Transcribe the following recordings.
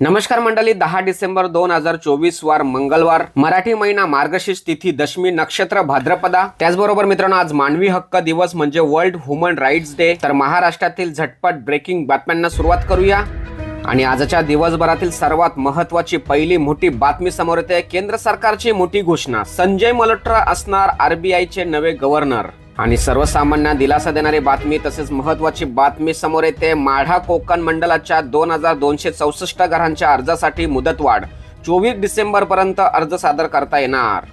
नमस्कार मंडळी दहा डिसेंबर दोन हजार चोवीस वार मंगळवार. मराठी महिना मार्गशीर्ष तिथी दशमी नक्षत्र भाद्रपदा. त्याचबरोबर मित्रांनो आज मानवी हक्क दिवस म्हणजे वर्ल्ड ह्युमन राईट्स डे. तर महाराष्ट्रातील झटपट ब्रेकिंग बातम्यांना सुरुवात करूया. आणि आजच्या दिवसभरातील सर्वात महत्वाची पहिली मोठी बातमी समोर येते. केंद्र सरकारची मोठी घोषणा. संजय मल्होत्रा असणार आरबीआयचे नवे गव्हर्नर. आणि सर्वसामान्यांना दिलासा देणारी बातमी तसेच महत्वाची बातमी समोर येते. माढा कोकण मंडळाच्या दोन हजार दोनशे चौसष्ट घरांच्या अर्जासाठी मुदतवाढ. चोवीस डिसेंबर पर्यंत अर्ज सादर करता येणार.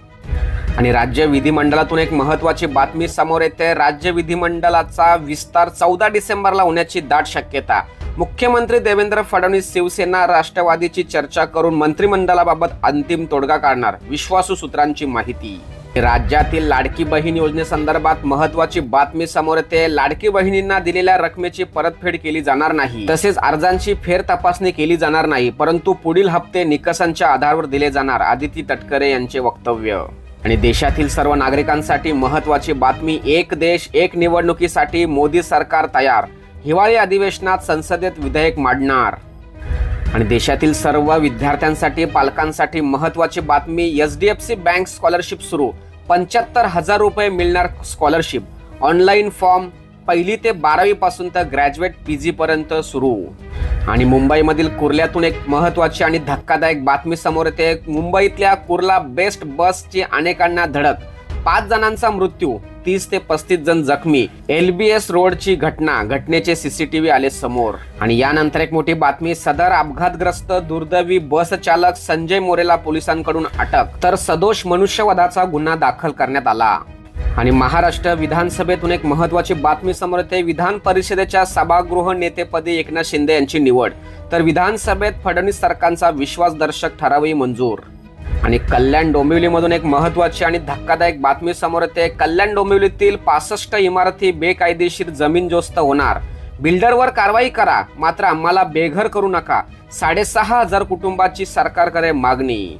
आणि राज्य विधिमंडळातून एक महत्वाची बातमी समोर येते. राज्य विधिमंडळाचा विस्तार चौदा डिसेंबरला होण्याची दाट शक्यता. मुख्यमंत्री देवेंद्र फडणवीस शिवसेना राष्ट्रवादीची चर्चा करून मंत्रिमंडळाबाबत अंतिम तोडगा काढणार विश्वासू सूत्रांची माहिती. राज्यातील लाडकी बहीण योजनेसंदर्भात महत्वाची बातमी समोर येते. लाडकी बहिणींना दिलेल्या रकमेची परतफेड केली जाणार नाही. तसेच अर्जांची फेर तपासणी केली जाणार नाही परंतु पुढील हप्ते निकषांच्या आधारावर दिले जाणार आदिती तटकरे यांचे वक्तव्य. आणि देशातील सर्व नागरिकांसाठी महत्वाची बातमी एक देश एक निवडणुकीसाठी मोदी सरकार तयार. हिवाळी अधिवेशनात संसदेत विधेयक मांडणार. आणि देशातील सर्व विद्यार्थ्यांसाठी पालकांसाठी महत्वाची बातमी H D F C bank scholarship सुरू. पंच्याहत्तर हजार रुपये मिळणार स्कॉलरशिप. ऑनलाईन फॉर्म पहिली ते बारावी पासून तर ग्रॅज्युएट पी जी पर्यंत सुरू. आणि मुंबईमधील कुर्ल्यातून एक महत्वाची आणि धक्कादायक बातमी समोर येते. मुंबईतल्या कुर्ला बेस्ट बसची अनेकांना धडक. पाच जणांचा मृत्यू. तीस ते पस्तीस जण जखमी. एलबीएस रोडची घटना घटनेचे सीसीटीव्ही आले समोर. आणि यानंतर एक मोठी बातमी सदर अपघातग्रस्त दुर्दैवी बस चालक संजय मोरेला पोलिसांकडून अटक. तर सदोष मनुष्यवधाचा गुन्हा दाखल करण्यात आला. आणि महाराष्ट्र विधानसभेतून एक महत्वाची बातमी समोर येते. विधान परिषदेच्या सभागृह नेतेपदी एकनाथ शिंदे यांची निवड. तर विधानसभेत फडणवीस सरकारचा विश्वासदर्शक ठरावही मंजूर. आणि कल्याण डोंबिवलीमधून एक महत्वाची आणि धक्कादायक बातमी समोर येते. कल्याण डोंबिवलीतील पासष्ट इमारती बेकायदेशीर जमीनजोस्त होणार. बिल्डरवर कारवाई करा मात्र आम्हाला बेघर करू नका. साडेसहा हजार कुटुंबाची सरकारकडे मागणी.